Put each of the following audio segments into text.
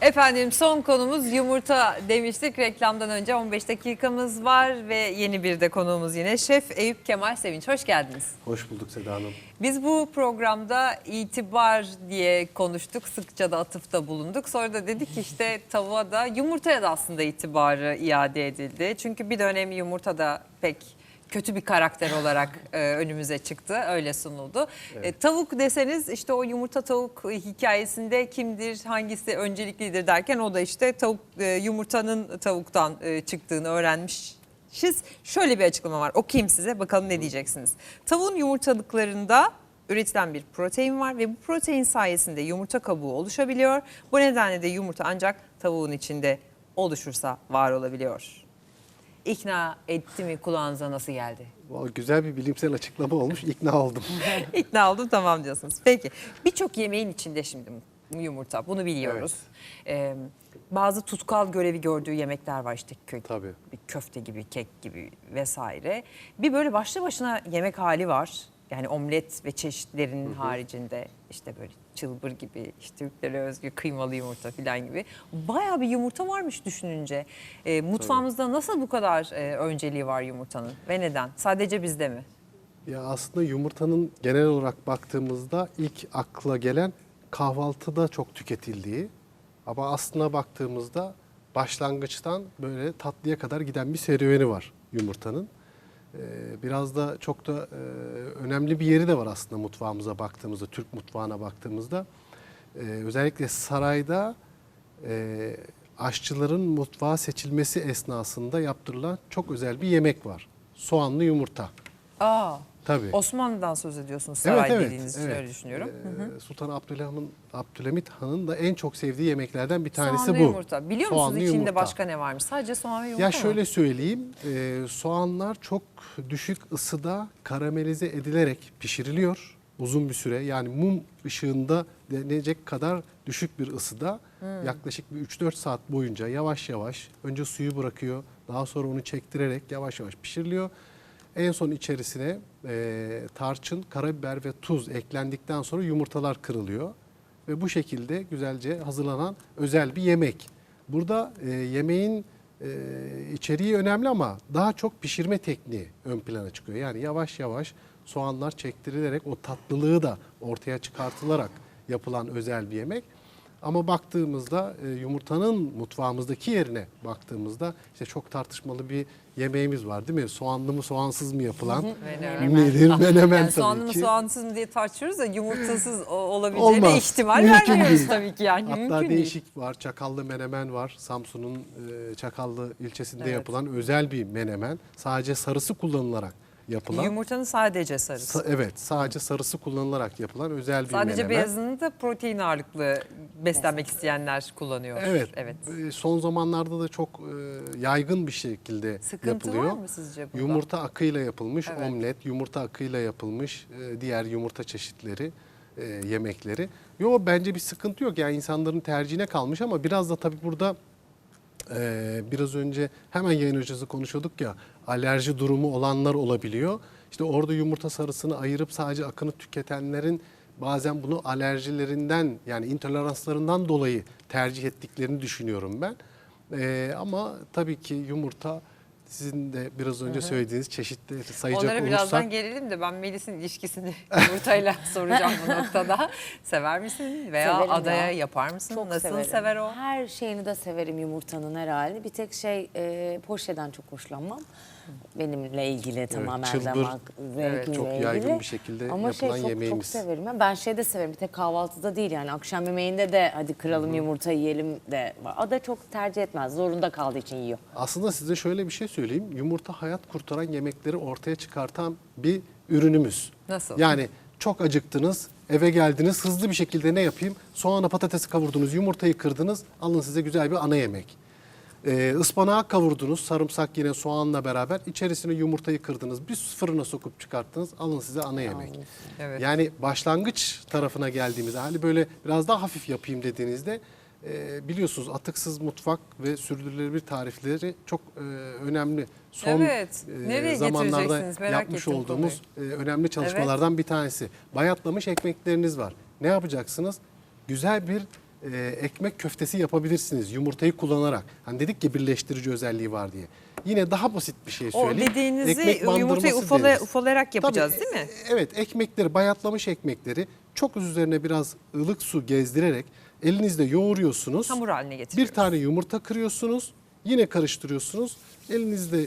Efendim son konumuz yumurta demiştik. Reklamdan önce 15 dakikamız var ve yeni bir de konuğumuz yine Şef Eyüp Kemal Sevinç. Hoş geldiniz. Hoş bulduk Seda Hanım. Biz bu programda itibar diye konuştuk. Sıkça da atıfta bulunduk. Sonra da dedik ki işte tavuğa da yumurtaya da aslında itibarı iade edildi. Çünkü bir dönem yumurta da pek kötü bir karakter olarak e, önümüze çıktı. Öyle sunuldu. E, tavuk deseniz işte o yumurta tavuk hikayesinde kimdir, hangisi önceliklidir derken o da işte tavuk e, yumurtanın tavuktan e, çıktığını öğrenmiş Şiz şöyle bir açıklama var. Okuyayım size bakalım ne diyeceksiniz. Tavuğun yumurtalıklarında üretilen bir protein var ve bu protein sayesinde yumurta kabuğu oluşabiliyor. Bu nedenle de yumurta ancak tavuğun içinde oluşursa var olabiliyor. İkna etti mi kulağınıza nasıl geldi? Vallahi Güzel bir bilimsel açıklama olmuş. İkna oldum. İkna oldum tamam diyorsunuz. Peki birçok yemeğin içinde şimdi yumurta bunu biliyoruz. Ee, bazı tutkal görevi gördüğü yemekler var işte kö Tabii. bir köfte gibi, kek gibi vesaire. Bir böyle başlı başına yemek hali var. Yani omlet ve çeşitlerin haricinde işte böyle çılbır gibi, işte Türklere özgü kıymalı yumurta falan gibi. Bayağı bir yumurta varmış düşününce. Ee, mutfağımızda nasıl bu kadar e, önceliği var yumurtanın ve neden? Sadece bizde mi? Ya aslında yumurtanın genel olarak baktığımızda ilk akla gelen kahvaltıda çok tüketildiği. Ama aslına baktığımızda başlangıçtan böyle tatlıya kadar giden bir serüveni var yumurtanın. Ee, Biraz da çok da e, önemli bir yeri de var aslında mutfağımıza baktığımızda, Türk mutfağına baktığımızda. Ee, Özellikle sarayda e, aşçıların mutfağa seçilmesi esnasında yaptırılan çok özel bir yemek var. Soğanlı yumurta. Aa, Tabii. Osmanlı'dan söz ediyorsunuz saray dediğiniz için öyle düşünüyorum. Ee, Sultan Abdülhamit, Abdülhamit Han'ın da en çok sevdiği yemeklerden bir tanesi Soğanlı bu. yumurta. Biliyor musunuz Soğanlı içinde yumurta. başka ne varmış? Sadece soğan ve yumurta Ya mı? şöyle söyleyeyim, e, soğanlar çok düşük ısıda karamelize edilerek pişiriliyor uzun bir süre. Yani mum ışığında denecek kadar düşük bir ısıda Hmm. yaklaşık bir 3-4 saat boyunca yavaş yavaş önce suyu bırakıyor, daha sonra onu çektirerek yavaş yavaş pişiriliyor. En son içerisine e, tarçın, karabiber ve tuz eklendikten sonra yumurtalar kırılıyor ve bu şekilde güzelce hazırlanan özel bir yemek. Burada e, yemeğin e, içeriği önemli ama daha çok pişirme tekniği ön plana çıkıyor. Yani yavaş yavaş soğanlar çektirilerek o tatlılığı da ortaya çıkartılarak yapılan özel bir yemek. Ama baktığımızda e, yumurtanın mutfağımızdaki yerine baktığımızda işte çok tartışmalı bir yemeğimiz var değil mi? Soğanlı mı soğansız mı yapılan? Menemen. Nedir? Menemen yani tabii soğanlı mı ki. soğansız mı diye tartışıyoruz da yumurtasız olabileceğine ihtimal Mümkün vermiyoruz değil. tabii ki yani. Hatta Mümkün değil. değişik var. Çakallı menemen var. Samsun'un e, Çakallı ilçesinde Evet. yapılan özel bir menemen. Sadece sarısı kullanılarak yapılan. Yumurtanın sadece sarısı. Sa- evet, sadece sarısı kullanılarak yapılan özel bir Sadece menemen. beyazını da protein ağırlıklı beslenmek isteyenler kullanıyor. Evet. evet. e, Son zamanlarda da çok e, yaygın bir şekilde Sıkıntı yapılıyor. var mı sizce burada? Yumurta akıyla yapılmış Evet. omlet, yumurta akıyla yapılmış e, diğer yumurta çeşitleri, e, yemekleri. Yo bence bir sıkıntı yok. Yani insanların tercihine kalmış ama biraz da tabii burada e, biraz önce hemen yayın öncesi konuşuyorduk ya alerji durumu olanlar olabiliyor. İşte orada yumurta sarısını ayırıp sadece akını tüketenlerin bazen bunu alerjilerinden yani intoleranslarından dolayı tercih ettiklerini düşünüyorum ben. E, ama tabii ki yumurta sizin de biraz önce söylediğiniz çeşitleri sayacak Onlara olursak birazdan gelelim de ben Melis'in ilişkisini yumurtayla soracağım bu noktada. Sever misin veya Severim adaya ya. yapar mısın? Çok Nasıl severim. sever o? Her şeyini de severim yumurtanın herhalde. Bir tek şey e, poşeden çok hoşlanmam. Benimle ilgili tamamen çılbır, damak evet, zevkimle çok ilgili. yaygın bir şekilde Ama şey yapılan çok, yemeğimiz. çok severim. Ben şey de severim. Bir tek kahvaltıda değil yani akşam yemeğinde de hadi kıralım yumurta yiyelim de var. O da çok tercih etmez. Zorunda kaldığı için yiyor. Aslında size şöyle bir şey söyleyeyim. Yumurta hayat kurtaran yemekleri ortaya çıkartan bir ürünümüz. Nasıl? Yani çok acıktınız, eve geldiniz, hızlı bir şekilde ne yapayım? Soğanla patatesi kavurdunuz, yumurtayı kırdınız, alın size güzel bir ana yemek. Ee, ıspanağı kavurdunuz, sarımsak yine soğanla beraber, içerisine yumurtayı kırdınız, bir fırına sokup çıkarttınız, alın size ana yemek. Evet. Yani başlangıç tarafına geldiğimizde, hani böyle biraz daha hafif yapayım dediğinizde, e, biliyorsunuz atıksız mutfak ve sürdürülebilir tarifleri çok e, önemli. Son Evet. e, zamanlarda yapmış olduğumuz e, önemli çalışmalardan bir tanesi. Bayatlamış ekmekleriniz var. Ne yapacaksınız? Güzel bir e, ekmek köftesi yapabilirsiniz yumurtayı kullanarak. Hani dedik ki birleştirici özelliği var diye. Yine daha basit bir şey O söyleyeyim. dediğinizi Ekmek yumurtayı ufala, deriz. ufalayarak yapacağız Tabii, değil mi? e, Evet ekmekleri bayatlamış ekmekleri çok üzerine biraz ılık su gezdirerek elinizde yoğuruyorsunuz. Hamur haline Bir getiriyoruz. tane yumurta kırıyorsunuz. Yine karıştırıyorsunuz. Elinizde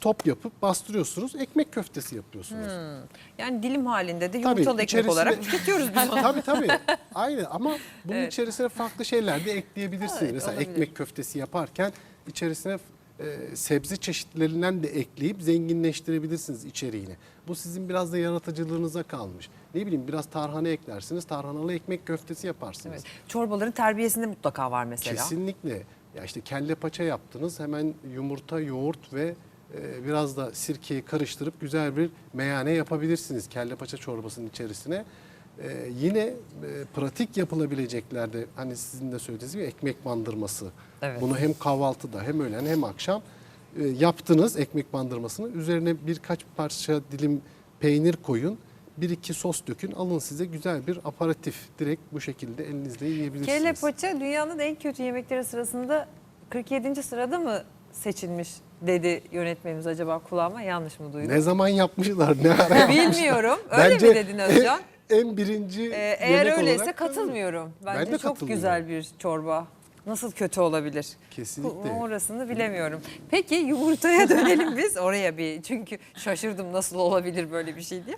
top yapıp bastırıyorsunuz. Ekmek köftesi yapıyorsunuz. Yani dilim halinde de Tabii, yumurtalı ekmek içerisine- olarak tüketiyoruz biz onu. tabii tabii. Aynı ama bunun Evet. içerisine farklı şeyler de ekleyebilirsiniz. Evet, Mesela olabilir. ekmek köftesi yaparken içerisine e, sebze çeşitlerinden de ekleyip zenginleştirebilirsiniz içeriğini. Bu sizin biraz da yaratıcılığınıza kalmış. Ne bileyim biraz tarhana eklersiniz. Tarhanalı ekmek köftesi yaparsınız. Evet. Çorbaların terbiyesinde mutlaka var mesela. Kesinlikle. Ya işte kelle paça yaptınız. Hemen yumurta, yoğurt ve biraz da sirkeyi karıştırıp güzel bir meyane yapabilirsiniz kelle paça çorbasının içerisine. E, yine e, pratik yapılabileceklerde hani sizin de söylediğiniz gibi ekmek bandırması. Evet. Bunu hem kahvaltıda hem öğlen hem akşam e, yaptınız ekmek bandırmasını. Üzerine birkaç parça dilim peynir koyun. Bir iki sos dökün. Alın size güzel bir aparatif. Direkt bu şekilde elinizle yiyebilirsiniz. Kelle paça dünyanın en kötü yemekleri sırasında 47. sırada mı seçilmiş dedi yönetmenimiz acaba kulağıma yanlış mı duydum? Ne zaman yapmışlar ne ara? Bilmiyorum. Öyle mi dedin Özcan? En birinci Ee, eğer öyleyse olarak- katılmıyorum. Ben Bence de çok katılmıyorum. güzel bir çorba. Nasıl kötü olabilir? Kesinlikle. Bu- Orasını bilemiyorum. Peki yumurtaya dönelim biz oraya bir. Çünkü şaşırdım nasıl olabilir böyle bir şey diye.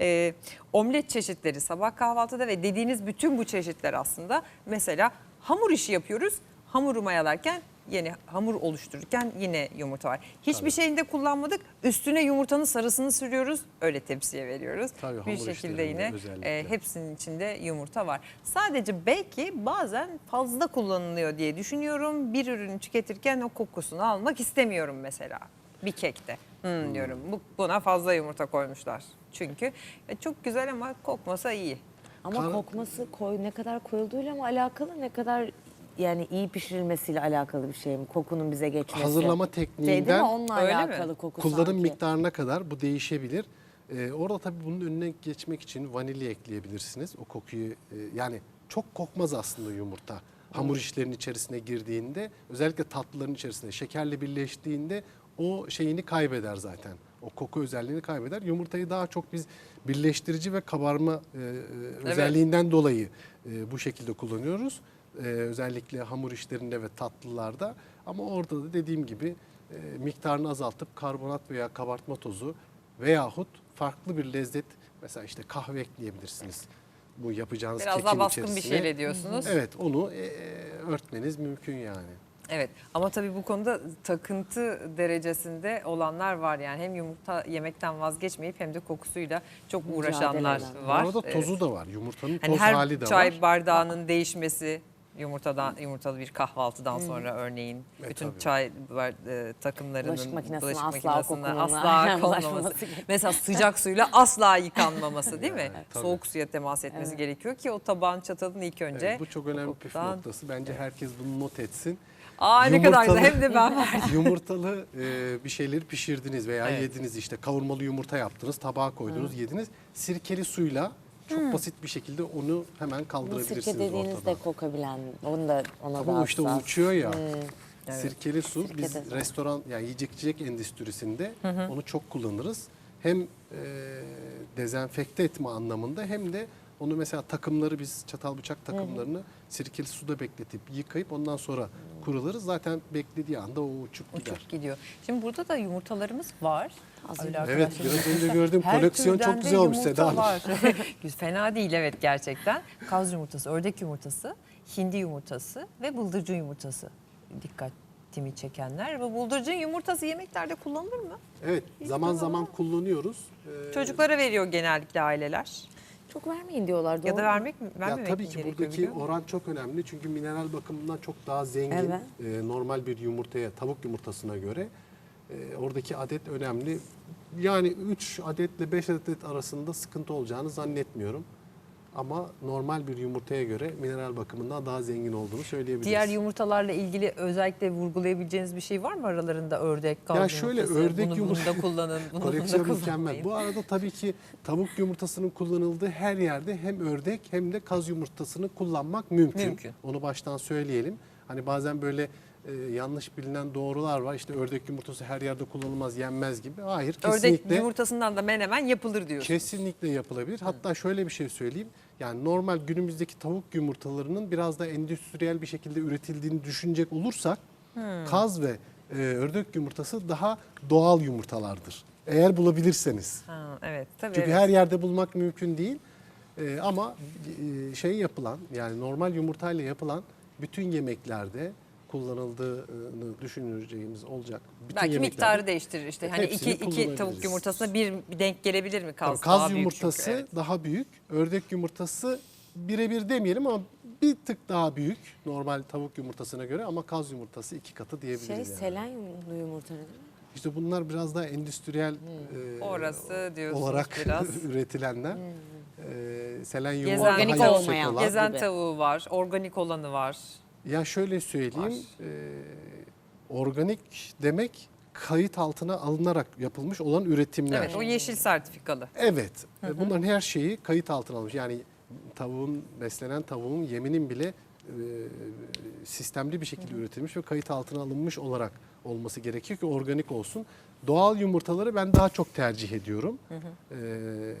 Ee, omlet çeşitleri sabah kahvaltıda ve dediğiniz bütün bu çeşitler aslında mesela hamur işi yapıyoruz. Hamuru mayalarken yeni hamur oluştururken yine yumurta var. Hiçbir şeyinde kullanmadık. Üstüne yumurtanın sarısını sürüyoruz. Öyle tepsiye veriyoruz. Tabii, bir şekilde yine özellikle. e, hepsinin içinde yumurta var. Sadece belki bazen fazla kullanılıyor diye düşünüyorum. Bir ürünü tüketirken o kokusunu almak istemiyorum mesela. Bir kekte. Hmm, diyorum. Bu, buna fazla yumurta koymuşlar. Çünkü e, çok güzel ama kokmasa iyi. Ama Kar- kokması koy ne kadar koyulduğuyla mı alakalı ne kadar yani iyi pişirilmesiyle alakalı bir şey mi? Kokunun bize geçmesi. Hazırlama Şey, değil tekniğinden mi? Onunla Öyle mi? alakalı koku kullanım sanki. miktarına kadar bu değişebilir. Ee, orada tabii bunun önüne geçmek için vanilya ekleyebilirsiniz. O kokuyu e, yani çok kokmaz aslında yumurta. Hamur işlerinin içerisine girdiğinde özellikle tatlıların içerisinde şekerle birleştiğinde o şeyini kaybeder zaten. O koku özelliğini kaybeder. Yumurtayı daha çok biz birleştirici ve kabarma e, e, özelliğinden dolayı e, bu şekilde kullanıyoruz. E, özellikle hamur işlerinde ve tatlılarda. Ama orada da dediğim gibi e, miktarını azaltıp karbonat veya kabartma tozu veyahut farklı bir lezzet mesela işte kahve ekleyebilirsiniz. Bu yapacağınız Biraz kekin daha baskın bir içerisine. şeyle diyorsunuz. Evet onu e, e, örtmeniz mümkün yani. Evet ama tabii bu konuda takıntı derecesinde olanlar var yani hem yumurta yemekten vazgeçmeyip hem de kokusuyla çok uğraşanlar eden. var. Bu arada Evet. tozu da var. Yumurtanın Hani toz her hali de çay var. bardağının değişmesi yumurtadan yumurtalı bir kahvaltıdan sonra örneğin E, bütün tabii. çay e, takımlarının Bulaşık makinesine asla makinesine kokunun asla bulaşmaması konmaması. gerekiyor. Mesela sıcak suyla asla yıkanmaması değil mi? Tabii. Soğuk suya temas etmesi gerekiyor ki o tabağın çatalın ilk önce. Evet, bu çok önemli bir püf kokudan- noktası. Bence herkes bunu not etsin. Aa ne kadar güzel Yumurtalı- hem de ben verdim. yumurtalı e, bir şeyleri pişirdiniz veya Evet. yediniz işte kavurmalı yumurta yaptınız, tabağa koydunuz, yediniz. Sirkeli suyla çok basit bir şekilde onu hemen kaldırabilirsiniz sirke dediğiniz ortadan. de kokabilen, onu da ona Ama da işte hassas. uçuyor ya. Evet. Sirkeli su Sirke biz de restoran yani yiyecek içecek endüstrisinde onu çok kullanırız. Hem e, dezenfekte etme anlamında hem de onu mesela takımları biz çatal bıçak takımlarını sirkeli suda bekletip yıkayıp ondan sonra kurularız. Zaten beklediği anda o uçup gider. Uçup gidiyor. Şimdi burada da yumurtalarımız var. Az önce- Evet arkadaşlar. biraz önce gördüğüm Her koleksiyon türden çok de güzel olmuş yumurta Seda Hanım. var. Fena değil evet gerçekten. Kaz yumurtası, ördek yumurtası, hindi yumurtası ve bıldırcın yumurtası dikkatimi çekenler. Bu bıldırcın yumurtası yemeklerde kullanılır mı? Evet zaman zaman kullanıyoruz. Ee, Çocuklara veriyor genellikle aileler. Çok vermeyin diyorlar. Doğru Ya da vermek mi? Ya Vermemek tabii mi ki buradaki oran çok önemli çünkü mineral bakımından çok daha zengin Evet. e, normal bir yumurtaya tavuk yumurtasına göre e, oradaki adet önemli. Yani 3 adetle 5 adet arasında sıkıntı olacağını zannetmiyorum. Ama normal bir yumurtaya göre mineral bakımından daha zengin olduğunu söyleyebiliriz. Diğer yumurtalarla ilgili özellikle vurgulayabileceğiniz bir şey var mı aralarında ördek, kaz Ya şöyle, yumurtası? ördek bunu, yumurta- Bunu da kullanın, bunu kullanmayın. mükemmel. Bu arada tabii ki tavuk yumurtasının kullanıldığı her yerde hem ördek hem de kaz yumurtasını kullanmak mümkün. Mümkün. Onu baştan söyleyelim. Hani bazen böyle e, yanlış bilinen doğrular var. İşte ördek yumurtası her yerde kullanılmaz, yenmez gibi. Hayır, Ördek kesinlikle yumurtasından da menemen yapılır diyorsunuz. kesinlikle yapılabilir. Hatta şöyle bir şey söyleyeyim. Yani normal günümüzdeki tavuk yumurtalarının biraz da endüstriyel bir şekilde üretildiğini düşünecek olursak kaz ve e, ördek yumurtası daha doğal yumurtalardır. Eğer bulabilirseniz. Ha, evet tabii. Çünkü evet. her yerde bulmak mümkün değil. Ee, ama e, şey yapılan yani normal yumurtayla yapılan bütün yemeklerde kullanıldığını düşüneceğimiz olacak. Bütün Belki miktarı değiştirir işte. Hani iki, iki tavuk yumurtasına bir bir denk gelebilir mi kaz? Tabii kaz Daha büyük yumurtası çünkü, evet. daha büyük, ördek yumurtası birebir demeyelim ama bir tık daha büyük normal tavuk yumurtasına göre ama kaz yumurtası iki katı diyebiliriz. Şey yani. selenyumlu yumurta nedir? İşte bunlar biraz daha endüstriyel e, Orası diyorsunuz olarak biraz. üretilenler. E, selenyum Organik olmayan. olan. Gezen tavuğu var, organik olanı var. Ya şöyle söyleyeyim, e, organik demek kayıt altına alınarak yapılmış olan üretimler. Evet, o yeşil sertifikalı. Evet, e, bunların her şeyi kayıt altına almış. Yani tavuğun, beslenen tavuğun yeminin bile e, sistemli bir şekilde üretilmiş ve kayıt altına alınmış olarak olması gerekiyor ki organik olsun. Doğal yumurtaları ben daha çok tercih ediyorum. E,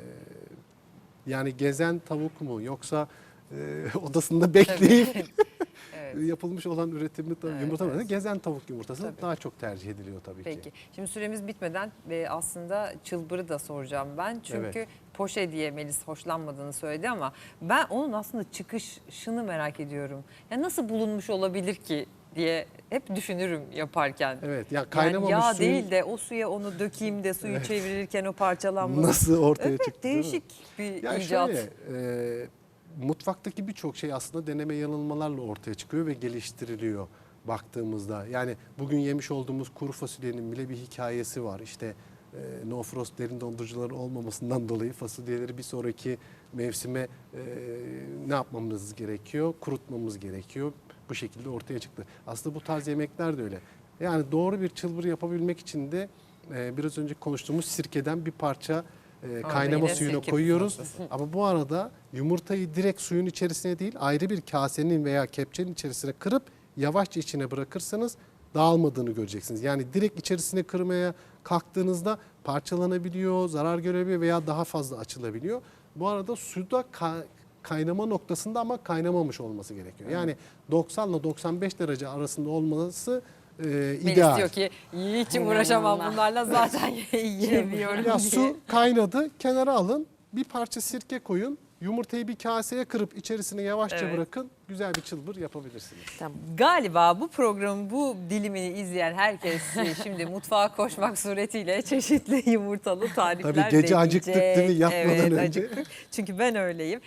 yani gezen tavuk mu yoksa e, odasında bekleyip Evet. yapılmış olan üretimli Evet, yumurta evet. Gezen tavuk yumurtası Tabii. daha çok tercih ediliyor tabii ki. Peki. Şimdi süremiz bitmeden ve aslında çılbırı da soracağım ben. Çünkü Evet. poşe diye Melis hoşlanmadığını söyledi ama ben onun aslında çıkışını merak ediyorum. Ya nasıl bulunmuş olabilir ki diye hep düşünürüm yaparken. Evet, ya Yani kaynamamış yağ suyun değil de o suya onu dökeyim de suyu çevirirken o parçalanması. nasıl ortaya Evet, çıktı değişik bir Ya icat. şöyle, e, mutfaktaki birçok şey aslında deneme yanılmalarla ortaya çıkıyor ve geliştiriliyor baktığımızda. Yani bugün yemiş olduğumuz kuru fasulyenin bile bir hikayesi var. İşte e, no frost derin dondurucuların olmamasından dolayı fasulyeleri bir sonraki mevsime e, ne yapmamız gerekiyor? Kurutmamız gerekiyor. Bu şekilde ortaya çıktı. Aslında bu tarz yemekler de öyle. Yani doğru bir çılbır yapabilmek için de e, biraz önce konuştuğumuz sirkeden bir parça e, kaynama suyuna koyuyoruz. Ama bu arada yumurtayı direkt suyun içerisine değil ayrı bir kasenin veya kepçenin içerisine kırıp yavaşça içine bırakırsanız dağılmadığını göreceksiniz. Yani direkt içerisine kırmaya kalktığınızda parçalanabiliyor, zarar görebiliyor veya daha fazla açılabiliyor. Bu arada suda ka- kaynama noktasında ama kaynamamış olması gerekiyor. Yani 90 ile 95 derece arasında olması e, Melis ideal. diyor ki hiç uğraşamam bunlarla zaten yiyemiyorum Ya diye. su kaynadı, kenara alın. Bir parça sirke koyun. Yumurtayı bir kaseye kırıp içerisine yavaşça Evet. bırakın. Güzel bir çılbır yapabilirsiniz. Tamam. Galiba bu programın bu dilimini izleyen herkes e, şimdi mutfağa koşmak suretiyle çeşitli yumurtalı tarifler Tabii gece acıktık değil mi? deneyecek. Yatmadan evet, önce. acıktık. Çünkü ben öyleyim.